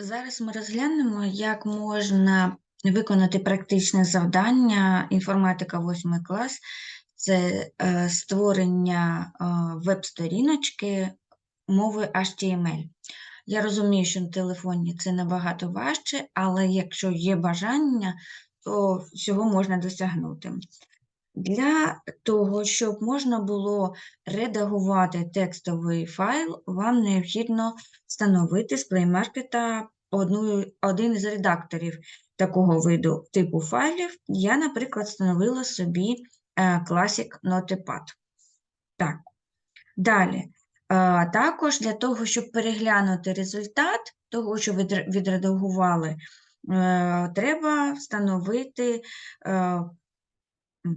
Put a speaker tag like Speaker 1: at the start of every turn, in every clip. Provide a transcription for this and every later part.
Speaker 1: Зараз ми розглянемо, як можна виконати практичне завдання інформатика 8 клас. Це е, створення е, веб-сторіночки мови HTML. Я розумію, що на телефоні це набагато важче, але якщо є бажання, то всього можна досягнути. Для того, щоб можна було редагувати текстовий файл, вам необхідно встановити з Play Market одну, один із редакторів такого виду типу файлів. Я, наприклад, встановила собі е, Classic Notepad. Так. Далі. Е, Також для того, щоб переглянути результат того, що відредагували, е, треба встановити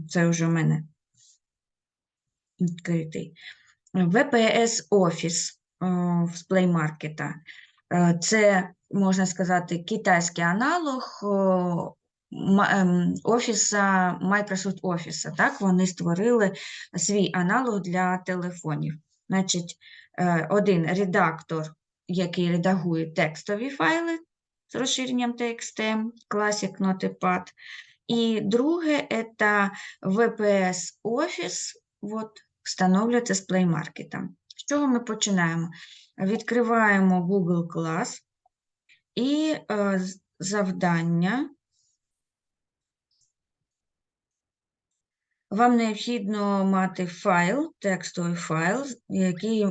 Speaker 1: це вже в мене відкритий. VPS Office з. Е, Це, можна сказати, китайський аналог ма- ем, офіса, Microsoft Office. Так, вони створили свій аналог для телефонів. Значить, е, один редактор, який редагує текстові файли з розширенням TXT, Classic Notepad. І друге – це VPS Office, от, встановлюється з. З чого ми починаємо? Відкриваємо Google Class і е, завдання. Вам необхідно мати файл, текстовий файл, який е,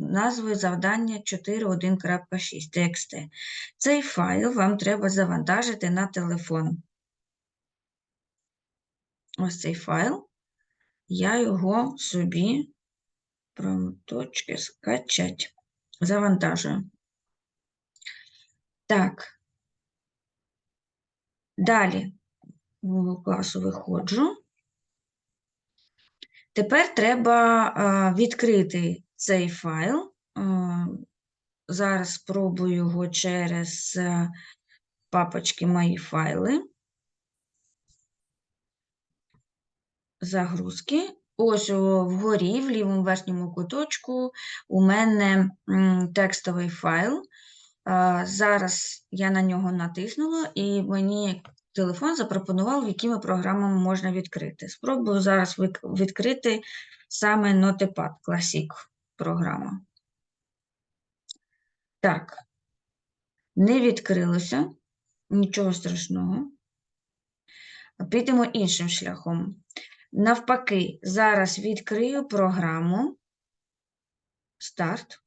Speaker 1: назвою завдання 4.1.6 TXT. Цей файл вам треба завантажити на телефон. Ось цей файл. Я його собі точки скачать. Завантажую. Так. Далі в класу виходжу. Тепер треба а, відкрити цей файл. А, Зараз спробую його через а, папочки Мої файли. Загрузки. Ось вгорі, в лівому верхньому куточку, у мене текстовий файл. Зараз я на нього натиснула, і мені телефон запропонував, якими програмами можна відкрити. Спробую зараз відкрити саме Notepad Classic програма. Так, не відкрилося, нічого страшного. Підемо іншим шляхом. Навпаки, зараз відкрию програму Старт,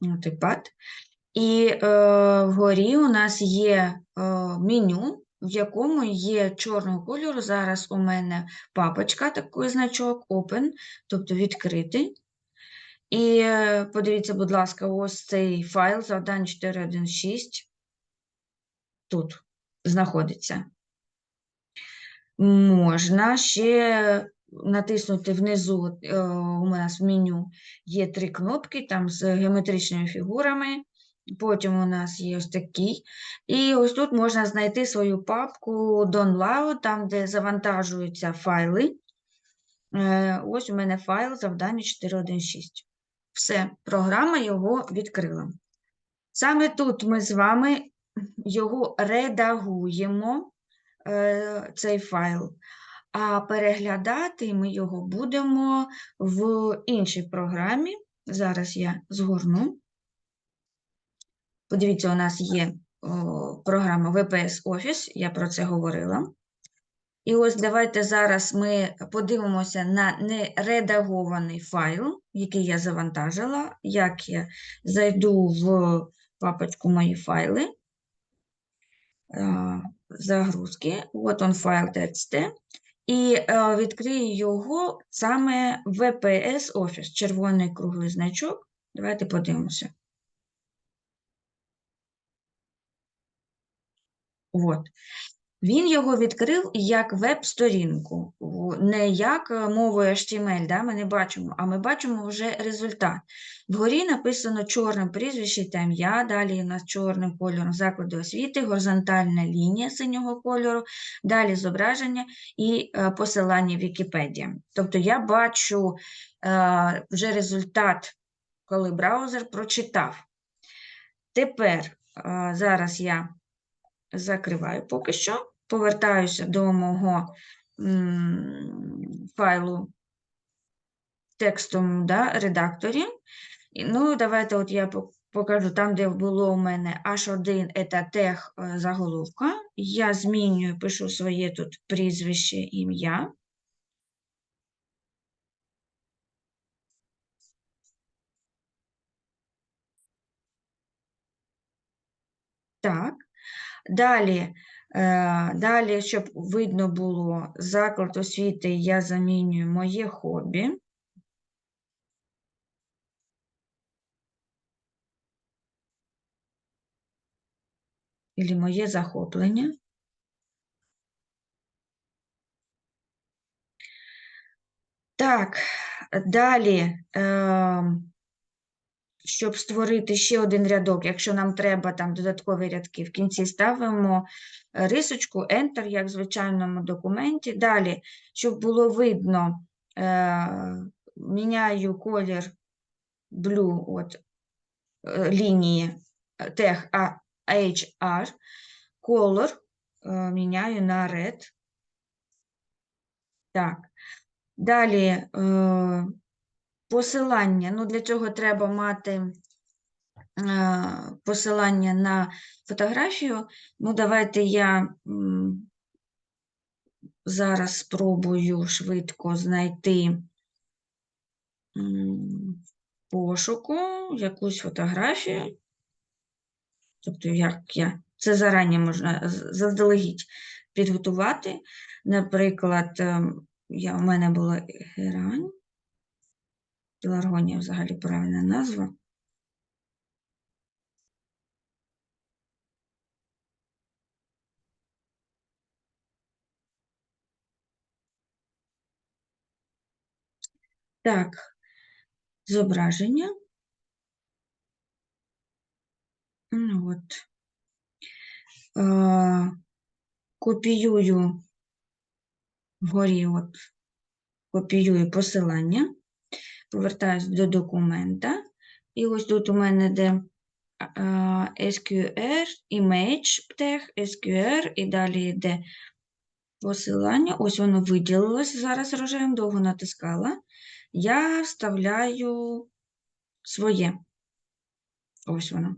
Speaker 1: Notepad. І е, вгорі у нас є е, меню, в якому є чорного кольору. Зараз у мене папочка, такий значок Open, тобто відкритий. І е, подивіться, будь ласка, ось цей файл завдань 416 тут знаходиться. Можна ще натиснути внизу, е, у нас в меню є три кнопки там з геометричними фігурами. Потім у нас є ось такий. І ось тут можна знайти свою папку Download, там, де завантажуються файли. Е, Ось у мене файл завдання 416. Все, програма його відкрила. Саме тут ми з вами його редагуємо, цей файл, а переглядати ми його будемо в іншій програмі. Зараз я згорну. Подивіться, у нас є програма VPS Office, я про це говорила. І ось давайте зараз ми подивимося на нередагований файл, який я завантажила. Як я зайду в папочку Мої файли, е, загрузки, от он файл TXT, і е, відкрию його саме VPS Office, червоний круглий значок. Давайте подивимося. От. Він його відкрив як веб-сторінку, не як е, мовою HTML, да, ми не бачимо, а ми бачимо вже результат. Вгорі написано чорним прізвище та ім'я, далі у нас чорним кольором заклади освіти, горизонтальна лінія синього кольору, далі зображення і е, посилання Вікіпедія. Тобто я бачу е, вже результат, коли браузер прочитав. Тепер зараз я закриваю поки що, повертаюся до мого файлу в текстовому да, редакторі. Ну, давайте от я покажу там, де було у мене H1 це тех е, заголовка. Я змінюю, пишу своє тут прізвище, ім'я. Так. Далі, далі, щоб видно було заклад освіти, я замінюю моє хобі. Ілі моє захоплення. Так, далі, е, щоб створити ще один рядок, якщо нам треба там додаткові рядки, в кінці ставимо е, рисочку Enter, як в звичайному документі. Далі, щоб було видно, е, міняю колір blue, от е, лінії е, тех а- HR, color е, міняю на red. Так. Далі е, посилання. Ну, для цього треба мати е, посилання на фотографію. Ну, давайте я зараз спробую швидко знайти пошуку якусь фотографію. Тобто, як я це зарані можна заздалегідь підготувати. Наприклад, ем, я, у мене була герань. Пеларгонія взагалі правильна назва. Так, зображення. Ну, от. Е, копіюю вгорі, от, копіюю посилання, повертаюсь до документа. І ось тут у мене де SQR, image tag, SQR, і далі йде посилання. Ось воно виділилось. Зараз рожевим довго натискала. Я вставляю своє. Ось воно.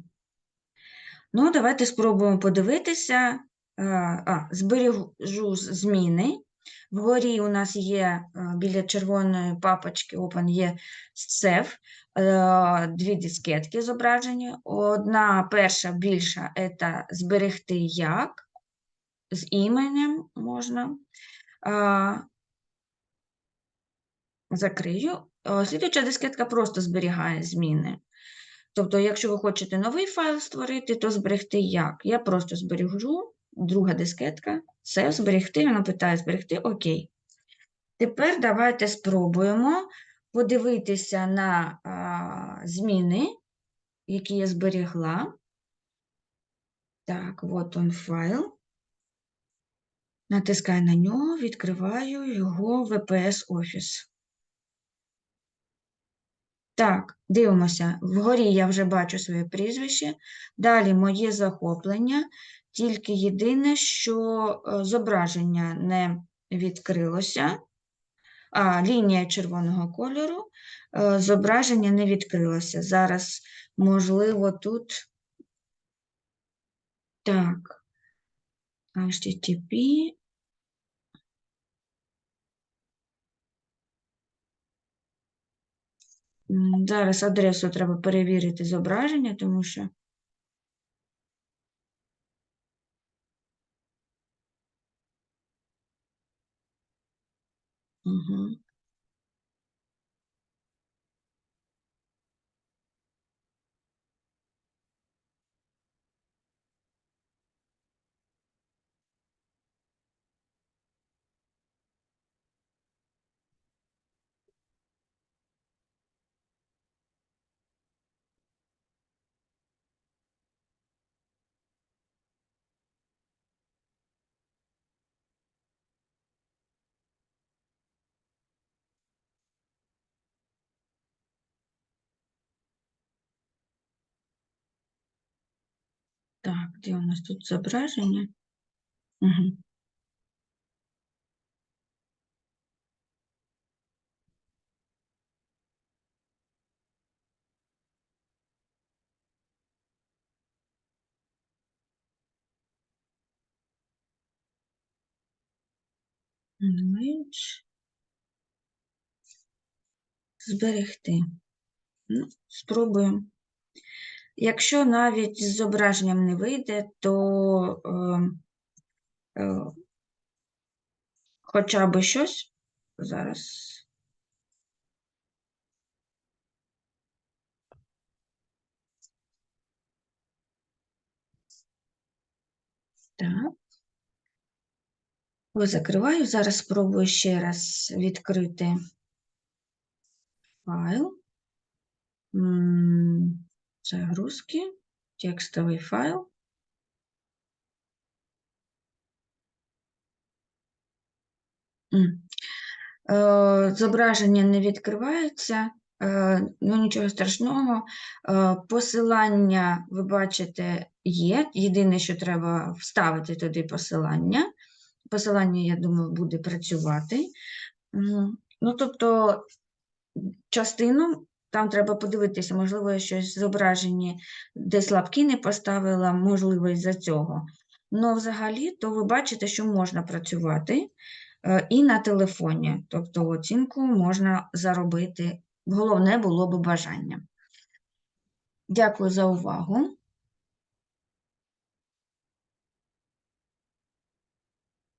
Speaker 1: Ну, давайте спробуємо подивитися. А, збережу зміни. Вгорі у нас є е, біля червоної папочки Open є Save, е, дві дискетки зображені. Одна перша більша це зберегти як, з іменем можна. Закрию. Е, Слідуюча дискетка просто зберігає зміни. Тобто, якщо ви хочете новий файл створити, то зберегти як? Я просто збережу, друга дискетка, все, зберегти, воно питає зберегти, окей. Тепер давайте спробуємо подивитися на а, зміни, які я зберегла. Так, от он файл. Натискаю на нього, відкриваю його VPS Office. Так, дивимося. Вгорі я вже бачу своє прізвище. Далі моє захоплення. Тільки єдине, що е, зображення не відкрилося. А, лінія червоного кольору. е, Зображення не відкрилося. Зараз, можливо, тут. Так. HTTP. Зараз адресу треба перевірити зображення, тому що. Угу. Де у нас тут зображення? Угу. Зберегти. Ну, спробуємо. Якщо навіть з зображенням не вийде, то е, е, хоча б щось зараз. Так. Закриваю. Зараз спробую ще раз відкрити файл. М, Загрузки, текстовий файл. Е, Зображення не відкривається, ну нічого страшного. Е, Посилання, ви бачите, є. Єдине, що треба вставити туди посилання. Посилання, я думаю, буде працювати. Ну, тобто, частину там треба подивитися, можливо, я щось зображені, де слабкі не поставила, можливо, із-за цього. Ну, взагалі, то ви бачите, що можна працювати е, і на телефоні. Тобто оцінку можна заробити. Головне було б бажання. Дякую за увагу.